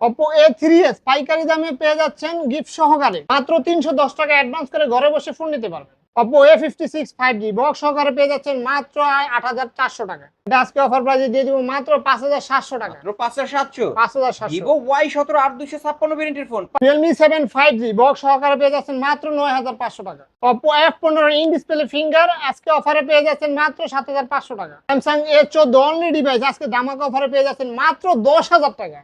Oppo A3s পাইকারি দামে পেয়ে যাচ্ছেন গিফট সহকারে। মাত্র তিনশো দশ টাকা অ্যাডভান্স করে ঘরে বসে ফোন নিতে পারবেন। Oppo A fifty six five G box সহকারে পেয়ে যাচ্ছেন মাত্র আট হাজার চারশো টাকা। এটা আজকে অফার প্রাইসে দিয়ে দিব মাত্র পাঁচ হাজার সাতশো টাকা। মাত্র ভেরিয়েন্টের ফোন বক্স সহকারে পেয়ে যাচ্ছেন টাকা। ইন ডিসপ্লে ফিঙ্গার আজকে অফারে পেয়ে যাচ্ছেন টাকা। অনলি ডিভাইস আজকে দামাক অফারে পেয়ে যাচ্ছেন টাকা।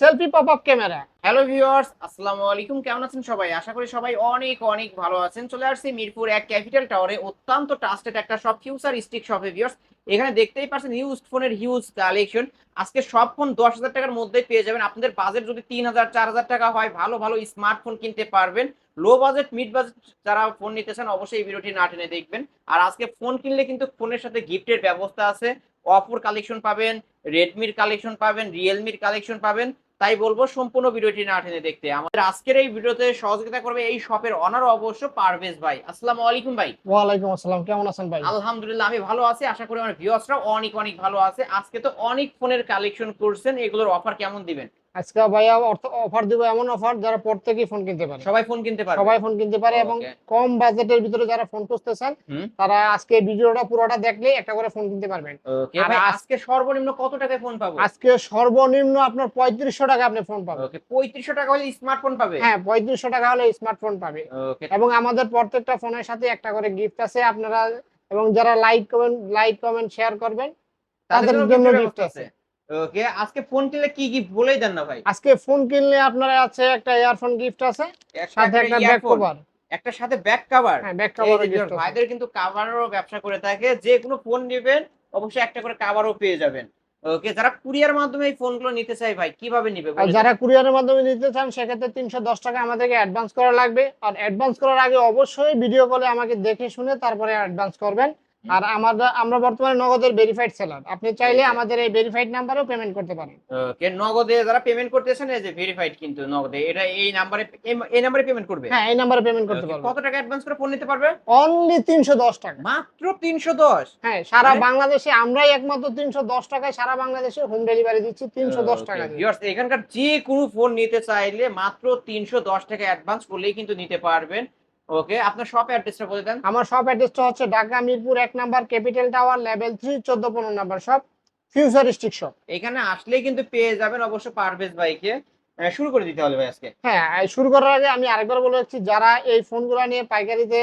সেলফি ক্যামেরা হ্যালো ভিউয়ার্স আসসালামু আলাইকুম। কেমন আছেন সবাই? আশা করি সবাই অনেক অনেক ভালো আছেন। চলে আসছি মিরপুর এক ক্যাপিটাল টাওয়ারে অত্যন্ত ট্রাস্টেড একটা শপ ফিউচার স্টিক শপে ভিউয়ার্স এখানে দেখতেই পাচ্ছেন হিউজ ফোনের হিউজ কালেকশন আজকে সব ফোন দশ হাজার টাকার মধ্যে পেয়ে যাবেন। আপনাদের বাজেট যদি তিন হাজার, চার হাজার টাকা হয়, ভালো ভালো স্মার্টফোন কিনতে পারবেন। লো বাজেট মিড বাজেট যারা ফোন নিতে চান, অবশ্যই এই ভিডিওটি না টেনে দেখবেন। আর আজকে ফোন কিনলে কিন্তু ফোনের সাথে গিফটের ব্যবস্থা আছে। অপোর কালেকশন পাবেন রেডমির কালেকশন পাবেন রিয়েলমির কালেকশন পাবেন। তাই বলব সম্পূর্ণ ভিডিওটি না টেনে দেখতে। আমাদের আজকের এই ভিডিওতে সহযোগিতা করবে এই শপের অনার অবশ্য পারভেজ ভাই। আসসালামু আলাইকুম ভাই। ওয়ালাইকুম আসসালাম কেমন আছেন ভাই? আলহামদুলিল্লাহ আমি ভালো আছি। আশা করি আমার ভিউয়ার্সরা অনেক অনেক ভালো আছে। আজকে তো অনেক ফোনের কালেকশন করছেন। এগুলোর অফার কেমন দিবেন? আজকে ভাইয়া অফার দিব এমন অফার যারা প্রত্যেকেই ফোন কিনতে পারে। সবাই ফোন কিনতে পারবে। সবাই ফোন কিনতে পারে এবং কম বাজেটের ভিতরে যারা ফোন খুঁজতেছেন হুম। তারা আজকে ভিডিওটা পুরোটা দেখলে একটা করে ফোন কিনতে পারবেন। আর আজকে সর্বনিম্ন কত টাকায় ফোন পাবো? আজকে সর্বনিম্ন আপনার পঁয়ত্রিশশো টাকা আপনি ফোন পাবেন। ওকে টাকা হলে স্মার্টফোন পাবে? হ্যাঁ পঁয়ত্রিশশো টাকা হলে স্মার্টফোন পাবে। এবং আমাদের প্রত্যেকটা ফোনের সাথে একটা করে গিফট আছে আপনারা এবং যারা like comment like comment share করবেন তাদের জন্য gift আছে। ওকে আজকে ফোন কিনলে কি গিফট বলেই দেন না ভাই। আজকে ফোন কিনলে আপনারা আছে একটা ইয়ারফোন গিফট আছে সাথে একটা ব্যাক কভার একটা সাথে ব্যাক কভার হ্যাঁ ব্যাক কভার গিফট ভাইদের কিন্তু কাভারেরও ব্যবসা করে থাকে যে কোনো ফোন নেবেন অবশ্যই একটা করে কাভারও পেয়ে যাবেন। ওকে যারা কুরিয়ার মাধ্যমে এই ফোনগুলো নিতে চাই ভাই কীভাবে নিবে যারা কুরিয়ারের মাধ্যমে নিতে চান সেক্ষেত্রে তিনশো দশ টাকা আমাদেরকে অ্যাডভান্স করা লাগবে। আর অ্যাডভান্স করার আগে অবশ্যই ভিডিও কলে আমাকে দেখে শুনে তারপরে অ্যাডভান্স করবেন। আর আমাদের আমরা বর্তমানে নগদের ভেরিফাইড সেলার আপনি চাইলে আমাদের এই ভেরিফাইড নাম্বারেও পেমেন্ট করতে পারেন। ওকে নগদে যারা পেমেন্ট করতেছেন এই যে ভেরিফাইড কিন্তু নগদে এটা এই নাম্বারে এই নাম্বারে পেমেন্ট করবে? হ্যাঁ এই নাম্বারে পেমেন্ট করতে পারবেন কত টাকা অ্যাডভান্স করে ফোন নিতে পারবে? অনলি তিনশো দশ টাকা। মাত্র তিনশো দশ? হ্যাঁ সারা মানে- বাংলাদেশে আমরাই একমাত্র তিনশো দশ টাকায় সারা বাংলাদেশে হোম ডেলিভারি দিচ্ছি তিনশো দশ টাকা দিয়ে। ভিউয়ার্স এখানকার যে কোনো ফোন নিতে চাইলে মাত্র তিনশো দশ টাকা অ্যাডভান্স করলেই কিন্তু নিতে পারবেন। ওকে আপনার শপ অ্যাড্রেসটা বলে দেন। আমার শপ অ্যাড্রেসটা হচ্ছে ঢাকা মিরপুর এক number capital tower level three চোদ্দ পনেরো number shop future stick shop এখানে আসলেই কিন্তু পেয়ে যাবেন অবশ্য পারভেজ ভাইকে শুরু করে দিতে হবে ভাই আজকে। হ্যাঁ শুরু করার আগে আমি আরেকবার বলে রাখছি যারা এই ফোনগুলো নিয়ে পাইকারিতে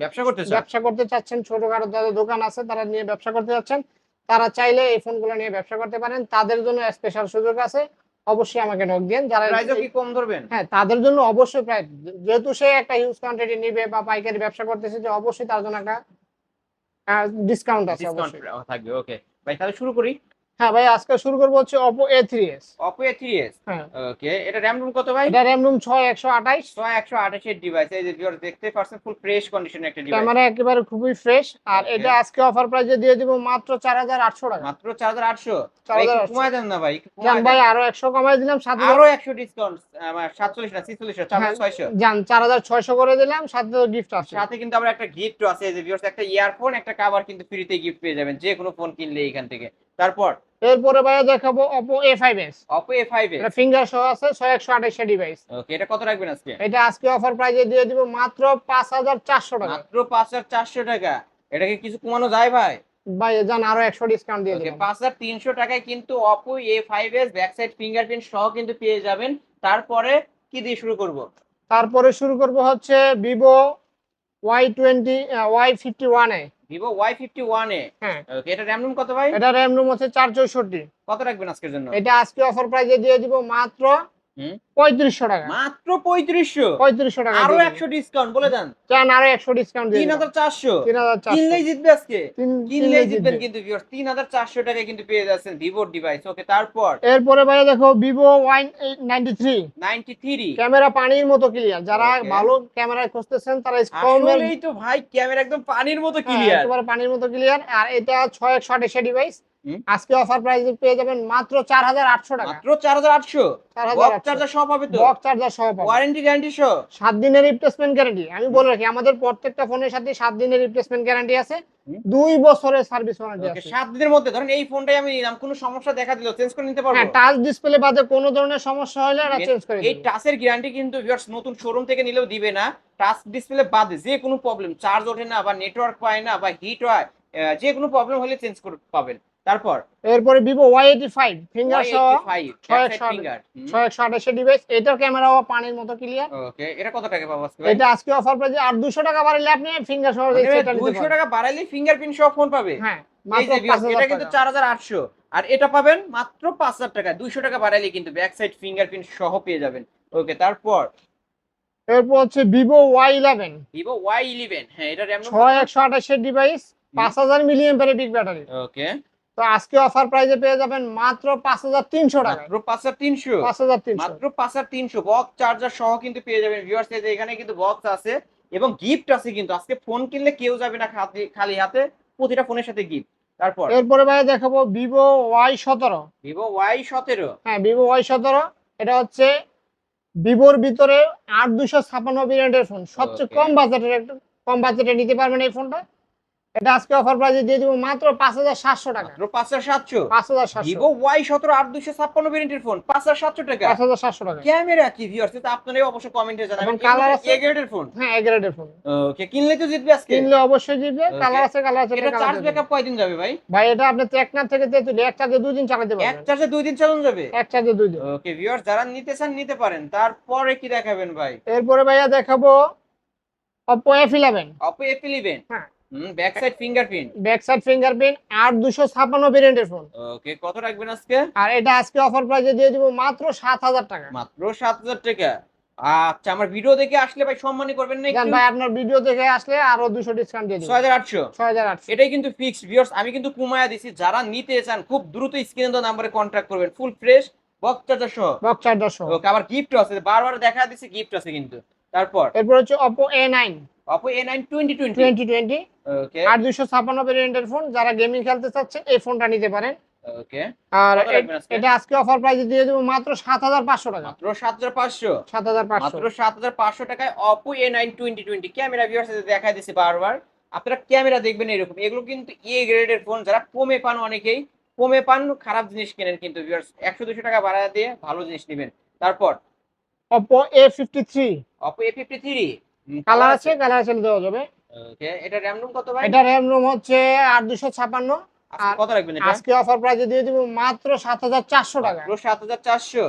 ব্যবসা করতে ব্যবসা করতে চাচ্ছেন ছোটখাটো যাদের দোকান আছে তারা নিয়ে ব্যবসা করতে চাচ্ছেন তারা চাইলে এই ফোনগুলো নিয়ে ব্যবসা করতে পারেন। তাদের জন্য স্পেশাল সুযোগ আছে। অবশ্যই আমাকে নক দেন। যারা প্রাইসও কি কম ধরবেন? হ্যাঁ তাদের জন্য অবশ্যই প্রায় যেহেতু সে একটা হিউজ কোয়ান্টিটি নেবে বা পাইকারি ব্যবসা করতেছে যে অবশ্যই তার জন্য একটা ডিসকাউন্ট আছে ডিসকাউন্ট অবশ্যই। থাকবে ওকে ভাই তাহলে শুরু করি। হ্যাঁ ভাই আজকে শুরু করব হচ্ছে Oppo A3s Oppo A three S হ্যাঁ। ওকে এটা র্যাম রুম কত ভাই? এটা র্যাম রুম ছয় একশো আঠাইশ। ছয় একশো আঠাশের ডিভাইস এই যে দেখতে পারছেন ফুল ফ্রেশ কন্ডিশনের একটা ডিভাইস ক্যামেরা একেবারে খুবই ফ্রেশ আর এটা আজকে অফার প্রাইসে দিয়ে দিব মাত্র চার হাজার আটশো টাকা। মাত্র চার হাজার আটশো? 4,800 কমায় দেন না ভাই জান ভাই আরও একশো কমাই দিলাম সাত আরও একশো ডিসকাউন্ট সাতচল্লিশ না ছিচল্লিশ চার হ্যাঁ। ছয়শো। জান চার হাজার ছয়শো করে দিলাম সাথে গিফট আছে। সাথে কিন্তু আবার একটা গিফট আছে এই যে একটা ইয়ারফোন একটা কভার কিন্তু ফ্রিতে গিফট পেয়ে যাবেন যে কোনো ফোন কিনলে এখান থেকে। তারপর? এরপরে ভাইয়া দেখাবো Oppo A5s Oppo A five A এটা ফিঙ্গার সহ আছে ছয় একশো আঠাইশ ডিভাইস ওকে এটা কত রাখবেন আজকে? এটা আজকে অফার প্রাইসে দিয়ে দিব মাত্র পাঁচ হাজার চারশো টাকা। মাত্র পাঁচ হাজার চারশো টাকা। এটাকে কিছু কমানো যায় ভাই? ভাই জান আরও একশো ডিসকাউন্ট দিয়ে ওকে দিলাম। পাঁচ হাজার তিনশো টাকায় কিন্তু five S back side fingerprint সহ কিন্তু পেয়ে যাবেন। তারপরে কি দিয়ে শুরু করব? তারপরে শুরু করব হচ্ছে Vivo Y twenty Y fifty one A. Vivo Y fifty one A. হ্যাঁ। এটা র্যাম রুম কত ভাই? এটা র্যাম রুম হচ্ছে চার চৌষট্টি। কত রাখবেন আজকের জন্য? এটা আজকে অফার প্রাইসে দিয়ে দিব মাত্র হুম। পঁয়ত্রিশশো টাকা। মাত্র পঁয়ত্রিশশো? পঁয়ত্রিশশো টাকা আরও একশো ডিসকাউন্ট বলে দেন। চান আরও একশো ডিসকাউন্ট তিন হাজার চারশো। তিন হাজার কিনলেই জিতবে আজকে। কিনলেই জিতবেন কিন্তু তিন হাজার চারশো টাকায় কিন্তু পেয়ে যাচ্ছেন ভিভোর ডিভাইস ওকে তারপর? এরপরে ভাইয়া দেখো Vivo Y ninety three ninety three camera পানির মতো ক্লিয়ার যারা ভালো ক্যামেরা খুঁজতেছেন তারা কমের তো ভাই ক্যামেরা একদম পানির মতো ক্লিয়ার একেবারে পানির মতো ক্লিয়ার আর এটা ছয় একশো আঠাশে ডিভাইস আজকে অফার প্রাইস পেয়ে যাবেন মাত্র চার হাজার আটশো টাকা। মাত্র চার হাজার আটশো। চার হাজার আটশো। চার্জার সহ পাবে তো? বক্স চার্জার সহ পাবেন ওয়ারেন্টি গ্যারান্টি সহ? সাত দিনের রিপ্লেসমেন্ট গ্যারান্টি আমি বলে রাখি আমাদের প্রত্যেকটা ফোনের সাথে সাত দিনের রিপ্লেসমেন্ট গ্যারান্টি আছে। দুই বছরের সার্ভিস ওয়ারেন্টি আছে। সাত দিনের মধ্যে। ধরেন এই ফোনটাই আমি নিলাম কোনো সমস্যা দেখা দিল চেঞ্জ করে নিতে পারব? হ্যাঁ টাচ ডিসপ্লে বাদে কোনো ধরনের সমস্যা হলে এটা চেঞ্জ করে এই টাচের গ্যারান্টি কিন্তু ভিউয়ার্স নতুন শোরুম থেকে নিলেও দিবে না। টাচ ডিসপ্লে বাদে যে কোনো প্রবলেম চার্জ ওঠে না বা নেটওয়ার্ক পায় না বা হিট হয় যে কোনো প্রবলেম হলে চেঞ্জ করে পাবেন। তারপর? এরপরে Vivo Y eighty five finger সহ ছয় ডিভাইস এটার ক্যামেরাও পানির মতো ক্লিয়ার ওকে এটা কত টাকা পাবো? এটা আজকে অফার প্রাইসে আর দুশো টাকা বাড়ালে আপনি ফিঙ্গার সহ পারেন টাকা বাড়াইলে ফিঙ্গারপ্রিন্ট সহ ফোন পাবে? হ্যাঁ এটা কিন্তু চার হাজার আটশো। আর এটা পাবেন মাত্র পাঁচ হাজার টাকা। দুইশো টাকা বাড়াইলে কিন্তু ব্যাক সাইড ফিঙ্গারপ্রিন্ট সহ পেয়ে যাবেন। ওকে তারপর? এরপর হচ্ছে Vivo Y eleven Vivo Y eleven হ্যাঁ এটা ছয় একশো আঠাশের ডিভাইস পাঁচ হাজার মিলিয়ন ব্যাটারি ওকে। তো আজকে অফার প্রাইসে পেয়ে যাবেন মাত্র পাঁচ হাজার তিনশো টাকা। পাঁচ হাজার তিনশো? পাঁচ হাজার তিনশো। মাত্র পাঁচ হাজার তিনশো। বক্স চার্জার সহ কিন্তু পেয়ে যাবেন ভিউয়ার্স এখানে কিন্তু বক্স আছে এবং গিফট আছে কিন্তু। আজকে ফোন কিনলে কেউ যাবে না খালি- হাতে প্রতিটা ফোনের সাথে গিফট তারপর? এরপরে ভাই দেখাবো ভিভো ওয়াই সতেরো। ভিভো ওয়াই সতেরো। হ্যাঁ ভিভো ওয়াই সতেরো এটা হচ্ছে ভিভোর ভিতরে আট দুশো ছাপান্ন ফোন সবচেয়ে কম বাজেটের একটা কম বাজেটে নিতে পারবেন এই ফোনটা এটা আজকে অফার প্রাইসে দিয়ে দিব মাত্র পাঁচ হাজার সাতশো টাকা। মাত্র পাঁচ হাজার সাতশো? পাঁচ হাজার সাতশো। ভিভো ওয়াই সতেরো আট দুশো ছাপ্পান্ন ভেরিয়েন্টের ফোন পাঁচ হাজার সাতশো টাকা। পাঁচ হাজার সাতশো টাকা। ক্যামেরা কি ভিউয়ার্স এটা আপনারাই অবশ্যই কমেন্টে জানাবেন। colour আছে? এ গ্রেডের ফোন হ্যাঁ এগারোটের ফোন ওকে কিনলে তো জিতবে আজকে? কিনলে অবশ্যই জিতবে কালার আছে কালার আছে এটা চার্জ। ব্যাকআপ কয়দিন যাবে ভাই? ভাই এটা আপনি টেকনাফ থেকে তেতুলি এক চার্জে দুই দিন চালাতে এক চার্জে দুই দিন চালানো যাবে? এক চার্জে দুই দিন। ওকে ভিউয়ার্স যারা নিতে চান নিতে পারেন। তারপরে কি দেখাবেন ভাই? এরপরে ভাইয়া দেখাবো ইলেভেন অপো এফ ইলেভেন হ্যাঁ। Back side fingerprint back side fingerprint 8256 ভেরিয়েন্টের ফোন কত রাখবেন আজকে? আর এটা আজকে অফার টাকা। মাত্র 7000 টাকা। আচ্ছা আমার ভিডিও দেখে আসলে ভাই করবেন ভিডিও দেখে আসলে আরও ডিসকাউন্ট এটাই কিন্তু ফিক্সড আমি কিন্তু কুমায়া দিছি। যারা নিতে চান খুব দ্রুত স্ক্রিন নাম্বারে নম্বরে করবেন। ফুল ফ্রেশ বক ওকে আবার গিফট আছে। বারবার দেখা দিচ্ছে গিফট আছে কিন্তু। তারপর? এরপর হচ্ছে Oppo A9 Oppo A9 2020 twenty okay আর 256 ভেরিয়েন্টের ফোন যারা গেমিং খেলতে চাচ্ছে এই ফোনটা নিতে পারেন। এটা অফার প্রাইসে দিয়ে দেবো মাত্র 7500 টাকা। মাত্র 7500 7500 মাত্র 7500 টাকায় Oppo A9 2020 ক্যামেরা দেখাই দিছি বারবার। আপনারা ক্যামেরা দেখবেন এরকম। এগুলো কিন্তু এ গ্রেডের ফোন যারা কমে পান অনেকেই। কমে পান খারাপ জিনিস কেনেন কিন্তু একশো দুশো টাকা বাড়া দিয়ে ভালো জিনিস নেবেন। তারপর Oppo A fifty three Oppo A fifty three colour আছে কালার আছে দেওয়া যাবে। ওকে এটা র্যাম রুম কত ভাই? এটা র্যাম রোম হচ্ছে আট দুশো ছাপান্ন। আজকে আর- কত রাখবেন এটা? আজকে অফার প্রাইসে দিয়ে দিব মাত্র সাত হাজার চারশো টাকা। মাত্র সাত হাজার চারশো।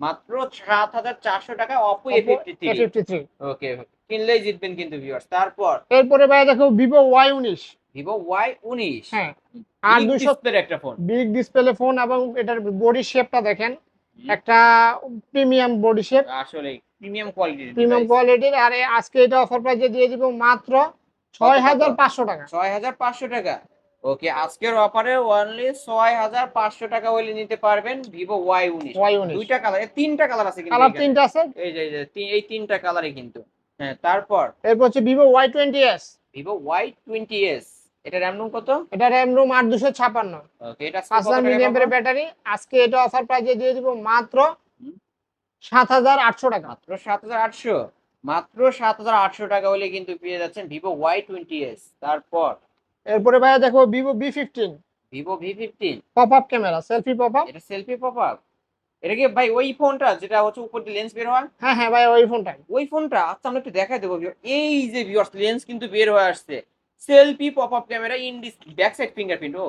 মাত্র সাত হাজার চারশো টাকা Oppo A fifty three fifty three okay কিনলেই জিতবেন কিন্তু ভিউয়ার্স তারপর? এরপরে ভাই দেখো ভিভো ওয়াই উনিশ। ভিভো ওয়াই উনিশ। হ্যাঁ। আর Big দুশো একটা ফোন বিগ ডিসপ্লে ফোন এবং এটার বডি শেপটা দেখেন। একটা প্রিমিয়াম বডি শেপ আসলে প্রিমিয়াম কোয়ালিটি প্রিমিয়াম কোয়ালিটির আর আজকে এটা অফার প্রাইসে দিয়ে দিব মাত্র ছয় হাজার পাঁচশো টাকা। ছয় হাজার পাঁচশো টাকা। ওকে আজকের অফারে অনলি ছয় হাজার পাঁচশো টাকা নিতে পারবেন ভিভো ওয়াই উনিশ। ওয়াই উনিশ। দুইটা কালার তিনটা কালার আছে কিন্তু কালার তিনটা আছে? এই যে এই তিনটা কালারে কিন্তু। হ্যাঁ তারপর? এরপর হচ্ছে Vivo Y twenty S Vivo Y twenty S এটা র্যাম রুম কত? এটা র্যাম রোম আট দুশো ছাপান্ন। ওকে এটা পাঁচ হাজার মিলিয়ামের ব্যাটারি আজকে এটা অফার প্রাইসে দিয়ে দিব মাত্র। সাত হাজার আটশো টাকা। মাত্র সাত হাজার আটশো? মাত্র সাত হাজার আটশো টাকা হলে কিন্তু পেয়ে যাচ্ছেন ভিভো ওয়াই টোয়েন্টি এস। তারপর? এরপরে ভাইয়া দেখো Vivo V fifteen. Vivo V fifteen. Pop up camera selfie pop up এটা সেলফি পপ আপ এটা কি ভাই ওই ফোনটা যেটা হচ্ছে উপর দিয়ে লেন্স বের হয়? হ্যাঁ হ্যাঁ ভাই ওই ফোনটাই ওই ফোনটা? আচ্ছা আমরা একটু দেখাই দেবো। এই যে ভিউয়ার্স লেন্স কিন্তু বের হয়ে আসছে। Selfie pop up camera in this back side fingerprint ও।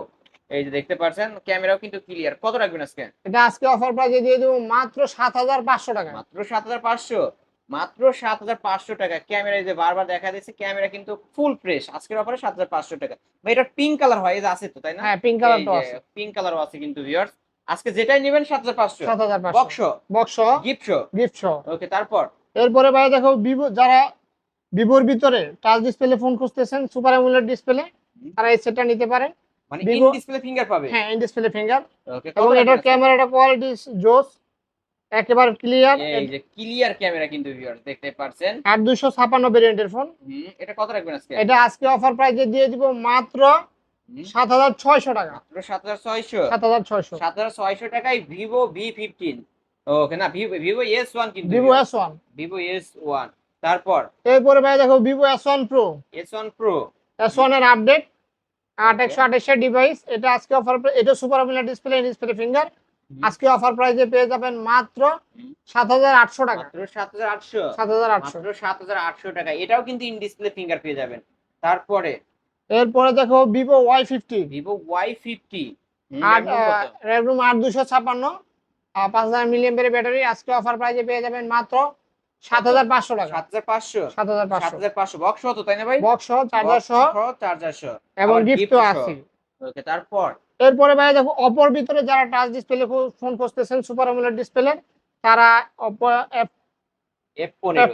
এই যে দেখতে পাচ্ছেন ক্যামেরাও কিন্তু ক্লিয়ার। কত রাখবেন আজকে? এটা আজকে অফার প্রাইসে দিয়ে দেবো মাত্র সাত হাজার পাঁচশো টাকা। মাত্র সাত হাজার পাঁচশো? মাত্র সাত হাজার পাঁচশো টাকা। ক্যামেরা যে বারবার দেখা দিচ্ছে ক্যামেরা কিন্তু ফুল ফ্রেশ আজকের অফারে সাত হাজার পাঁচশো টাকা। ভাই এটা পিঙ্ক কালার হয় এই যে আছে তো তাই না? হ্যাঁ পিঙ্ক কালার তো আছে। পিঙ্ক কালারও আছে কিন্তু ভিউয়ার্স আজকে যেটাই নেবেন সাত হাজার পাঁচশো। সাত হাজার box box gift show gift সহ ওকে তারপর? এরপরে ভাই দেখো ভিভো যারা ভিভোর ভিতরে টাচ ডিসপ্লে ফোন খুঁজতেছেন সুপার অ্যামুলেট ডিসপ্লে। তারা এই সেটটা নিতে পারেন মানে ইন ডিসপ্লে ফিঙ্গার পাবে। হ্যাঁ ইন ডিসপ্লে ফিঙ্গার ওকে এবং এটার ক্যামেরাটা কোয়ালিটি জোস একেবারে ক্লিয়ার এই যে ক্লিয়ার ক্যামেরা কিন্তু দেখতে ভেরিয়েন্টের ফোন হুম এটা কত রাখবেন আজকে? এটা আজকে অফার প্রাইসে দিয়ে দিব মাত্র টাকা। মাত্র টাকায় ওকে না তারপর? এরপরে ভাই দেখো Vivo S one pro S one pro S ওয়ানের আপডেট আট একশো আঠাশের ডিভাইস এটা আজকে অফার এটা super AMOLED display display finger আজকে অফার প্রাইসে পেয়ে যাবেন মাত্র সাত হাজার আটশো টাকা। সাত হাজার আটশো? সাত হাজার আটশো। সাত হাজার আটশো টাকা। এটাও কিন্তু ইন ডিসপ্লে ফিঙ্গার পেয়ে যাবেন। তারপরে? এরপরে দেখো Vivo Y fifty Vivo Y fifty আট দুশো ছাপ্পান্ন পাঁচ হাজার মিলিয়ন ব্যাটারি আজকে অফার প্রাইসে পেয়ে যাবেন মাত্র সাত হাজার পাঁচশো টাকা। সাত হাজার পাঁচশো। সাত হাজার পাঁচশো। হাজার পাঁচশো। বক্স হতো তাই না ভাই? বক্স সহ চার্জার সহ। চার্জার সহ। এবং গিফট gift তো সহ। আছে। ওকে তারপর? এরপরে ভাই দেখো অপর ভিতরে যারা টাচ ডিসপ্লে ফোন খুঁজতেছেন সুপার ডিসপ্লে তারা অপো এফ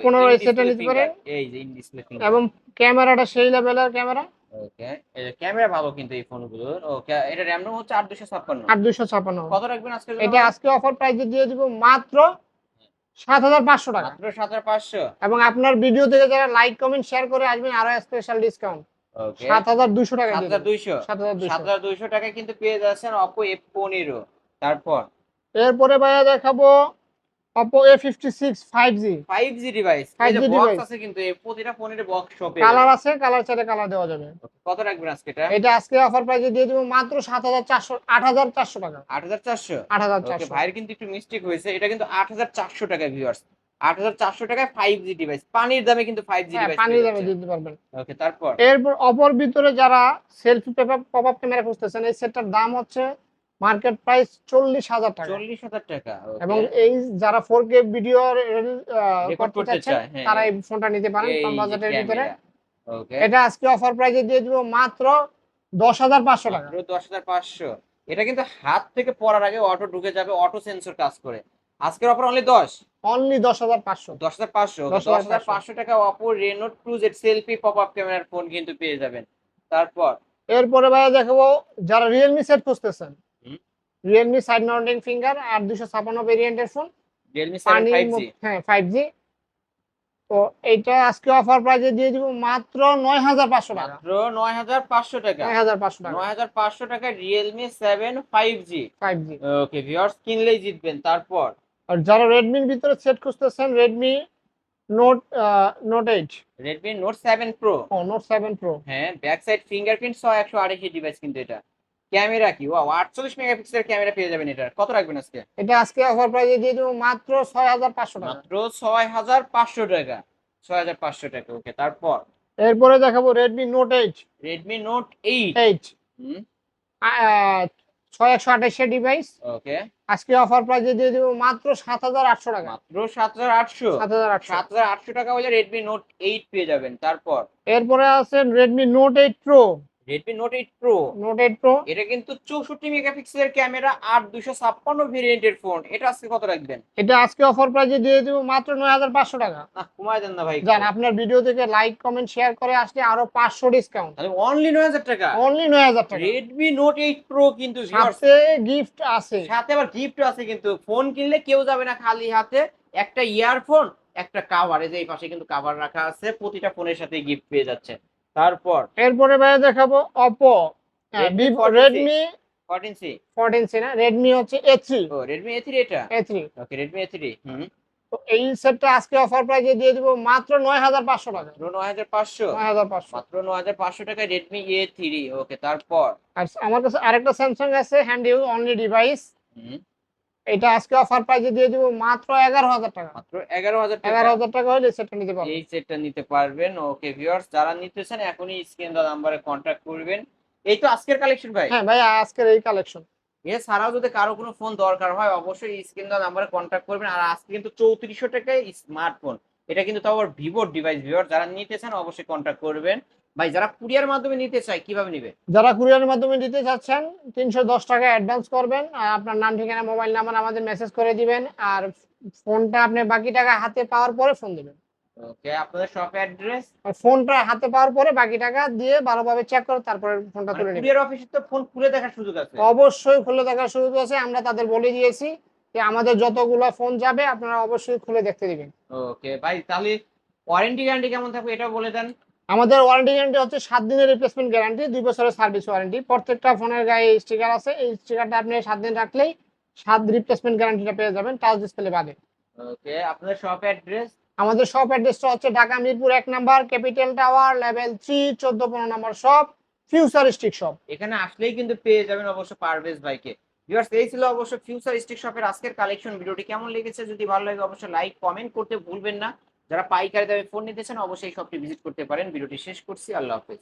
পনেরো F15 নিতে পারেন। এই যে ইন ডিসপ্লে ফিঙ্গার এবং ক্যামেরাটা সেই লেভেলের ক্যামেরা। ওকে ক্যামেরা ভালো কিন্তু এই ফোনগুলোর। ওকে এটা র্যাম হচ্ছে আট দুশো ছাপ্পান্ন। আট দুশো ছাপান্ন কত রাখবেন আজকে এটা আজকে অফার প্রাইসে দিয়ে দিব মাত্র সাত হাজার পাঁচশো টাকা। সাত হাজার পাঁচশো? এবং আপনার ভিডিও থেকে যারা লাইক কমেন্ট শেয়ার করে আসবেন আরও স্পেশাল ডিসকাউন্ট সাত হাজার দুশো টাকা সাত হাজার সাত হাজার দুইশো। টাকা কিন্তু পেয়ে যাচ্ছেন অপো এফ পনেরো। তারপর? এরপরে ভাইয়া দেখাবো five G five G device 5G box আছে কিন্তু এই প্রতিটা ফোনের বক্স শপে কালার আছে কালার চাইলে কালার দেওয়া যাবে। কত রাখবেন আজকে এটা? এটা আজকে অফার প্রাইসে দিয়ে দিব মাত্র সাত হাজার চারশো আট হাজার চারশো টাকা। আট হাজার চারশো? আট হাজার ওকে চারশো ভাইয়ের কিন্তু একটু মিস্টেক হয়েছে। এটা কিন্তু আট হাজার চারশো টাকা ভিউয়ার্স আট হাজার চারশো টাকায় ফাইভ জি ডিভাইস পানির দামে কিন্তু ফাইভ জি হ্যাঁ ডিভাইস পানির দামে দিতে পারবেন। ওকে তারপর? এরপর অপর ভিতরে যারা selfie paper pop up camera খুঁজতেছেন এই সেটটার দাম হচ্ছে মার্কেট প্রাইস চল্লিশ হাজার টাকা। চল্লিশ হাজার টাকা এবং এই যারা ফোর কে ভিডিও করতে চাচ্ছেন হ্যাঁ। তারা এই ফোনটা নিতে পারেন কম বাজেটের ভিতরে। ওকে এটা আজকে অফার প্রাইসে দিয়ে দিব মাত্র দশ হাজার পাঁচশো টাকা। দশ হাজার পাঁচশো। এটা কিন্তু হাত থেকে পড়ার আগে অটো ঢুকে যাবে অটো সেন্সর কাজ করে। আজকের অফার অনলি দশ? অনলি দশ হাজার পাঁচশো। দশ হাজার পাঁচশো দশ 10,500 হাজার পাঁচশো টাকা Oppo Reno two Z selfie pop up ক্যামেরার ফোন কিন্তু পেয়ে যাবেন। তারপর? এরপরে ভাইয়া দেখাবো যারা রিয়েলমি সেট খুঁজতেছেন। রিয়েলমি সাইড মাউন্টিং ফিঙ্গার আর দুশো ছাপান্ন ভেরিয়েন্টের ফোন রিয়েলমি হ্যাঁ ফাইভ জি তো এইটা আজকে অফার প্রাইসে দিয়ে দিব মাত্র নয় হাজার পাঁচশো টাকা। মাত্র নয় হাজার পাঁচশো টাকা। নয় হাজার পাঁচশো টাকা। নয় হাজার পাঁচশো টাকা Realme seven five G five G okay viewers কিনলেই জিতবেন। তারপর? আর যারা রেডমির ভিতরে সেট খুঁজতেছেন Redmi note note eight Redmi note seven pro ও নোট সেভেন প্রো হ্যাঁ ব্যাক সাইড ফিঙ্গারপ্রিন্ট সহ একশো আড়াইশি ডিভাইস কিন্তু এটা। ক্যামেরা কি? ওয়াও আটচল্লিশ মেগাপিক্সেলের ক্যামেরা পেয়ে যাবেন এটা। কত রাখবেন আজকে? এটা আজকে অফার প্রাইসে দিয়ে দিব মাত্র ছয় হাজার পাঁচশো টাকা। মাত্র ছয় হাজার পাঁচশো টাকা। ছয় হাজার পাঁচশো টাকা ওকে তারপর? এরপরে দেখাবো Redmi note eight Redmi note eight eight ছয় একশো আঠাশের ডিভাইস ওকে। আজকে অফার প্রাইসে দিয়ে দিব মাত্র সাত হাজার আটশো টাকা। মাত্র সাত হাজার আটশো। সাত হাজার আটশো। সাত হাজার আটশো টাকা হলে রেডমি নোট এইট পেয়ে যাবেন। তারপর? এরপরে আছে Redmi note eight pro Redmi note eight pro note eight pro এটা কিন্তু চৌষট্টি মেগাপিক্সেলের ক্যামেরা আর দুশো ছাপ্পান্ন ভেরিয়েন্টের ফোন। এটা আজকে কত রাখবেন? এটা আজকে অফার প্রাইসে দিয়ে দিব মাত্র নয় হাজার পাঁচশো টাকা। না কমায় দেন না ভাই। জান আপনার ভিডিও থেকে লাইক কমেন্ট শেয়ার করে আসলে আরও পাঁচশো ডিসকাউন্ট তাহলে অনলি নয় হাজার টাকা। অনলি নয় হাজার টাকা। রেডমি নোট এইট প্রো কিন্তু সাথে গিফট আছে। সাথে আবার গিফট আছে কিন্তু। ফোন কিনলে কেউ যাবে না খালি হাতে। একটা ইয়ারফোন একটা কাভার এই যে এই পাশে কিন্তু কাভার রাখা আছে। প্রতিটা ফোনের সাথে গিফট পেয়ে যাচ্ছে তারপর এরপরে ভাইয়া দেখাবো Oppo Redmi 46 Redmi fourteen C fourteen C না রেডমি হচ্ছে এ থ্রি ও রেডমি এ থ্রি এটা? A three okay Redmi A three হুম। তো এই সেটটা আজকে অফার প্রাইসে দিয়ে দিব মাত্র নয় হাজার পাঁচশো টাকা। নয় হাজার পাঁচশো? নয় হাজার পাঁচশো। মাত্র নয় হাজার পাঁচশো টাকা রেডমি এ থ্রি ওকে তারপর? আমার কাছে আরেকটা স্যামসাং আছে হ্যান্ড ইউজ অনলি ডিভাইস হুম, এটা আজকে অফার প্রাইসে দিয়ে দিব মাত্র এগারো হাজার টাকা। মাত্র এগারো হাজার টাকা। এগারো হাজার টাকা হলে সেটটা নিতে পারবেন। এই সেটটা নিতে পারবেন। ওকে ভিউয়ার্স যারা নিতেছেন এখনই স্ক্রিন দেওয়া নাম্বারে কন্ট্যাক্ট করবেন। এই তো আজকের কালেকশন ভাই। হ্যাঁ ভাই আজকের এই কালেকশন এছাড়াও যদি কারও কোনো ফোন দরকার হয় অবশ্যই স্ক্রিন দেওয়া নাম্বারে কন্ট্যাক্ট করবেন। আর আজকে কিন্তু চৌত্রিশশো টাকায় স্মার্টফোন এটা কিন্তু তাও আবার ভিভোর ডিভাইস ভিউয়ার যারা নিতে চান অবশ্যই কন্ট্যাক্ট করবেন। ভাই যারা কুরিয়ার মাধ্যমে নিতে চায় কীভাবে নিবে? যারা কুরিয়ারের মাধ্যমে নিতে চাচ্ছেন তিনশো দশ টাকা অ্যাডভান্স করবেন আর আপনার নাম ঠিকানা মোবাইল নাম্বার আমাদের মেসেজ করে দিবেন আর ফোনটা আপনি বাকি টাকা হাতে পাওয়ার পরে ফোন দিবেন। ওকে আপনাদের শপ অ্যাড্রেস ফোনটা হাতে পাওয়ার পরে বাকি টাকা দিয়ে ভালোভাবে চেক করে তারপরে ফোনটা তুলে নেবেন। কুরিয়ার অফিসে তো ফোন খুলে দেখার সুযোগ আছে। অবশ্যই খুলে দেখার সুযোগ আছে আমরা তাদের বলে দিয়েছি যে আমাদের যতগুলো ফোন যাবে আপনারা অবশ্যই খুলে দেখতে দিবেন। ওকে ভাই তাহলে ওয়ারেন্টি গ্যারান্টি কেমন থাকবে এটাও বলে দেন। আমাদের ওয়ারেন্টি গ্যারান্টি হচ্ছে সাত দিনের রিপ্লেসমেন্ট গ্যারান্টি দুই বছরের সার্ভিস ওয়ারেন্টি প্রত্যেকটা ফোনের গায়ে স্টিকার আছে। এই স্টিকারটা আপনি সাত দিন রাখলেই সাত রিপ্লেসমেন্ট গ্যারান্টিটা পেয়ে যাবেন টাচ ডিসপ্লে বাদে। ওকে আপনাদের শপ অ্যাড্রেস আমাদের শপ অ্যাড্রেসটা হচ্ছে ঢাকা মিরপুর এক number capital tower level three চোদ্দ পনেরো number shop future stick shop এখানে আসলেই কিন্তু পেয়ে যাবেন অবশ্য পারভেজ ভাইকে। ভিউয়ার্স এই ছিল অবশ্য ফিউচার স্টিক শপের আজকের কালেকশন ভিডিওটি কেমন লেগেছে? যদি ভালো লাগে অবশ্যই লাইক কমেন্ট করতে ভুলবেন না। যারা পাইকারি দামে ফোন নিতে চান, অবশ্যই শপটি ভিজিট করতে পারেন। ভিডিওটি শেষ করছি। আল্লাহ হাফেজ।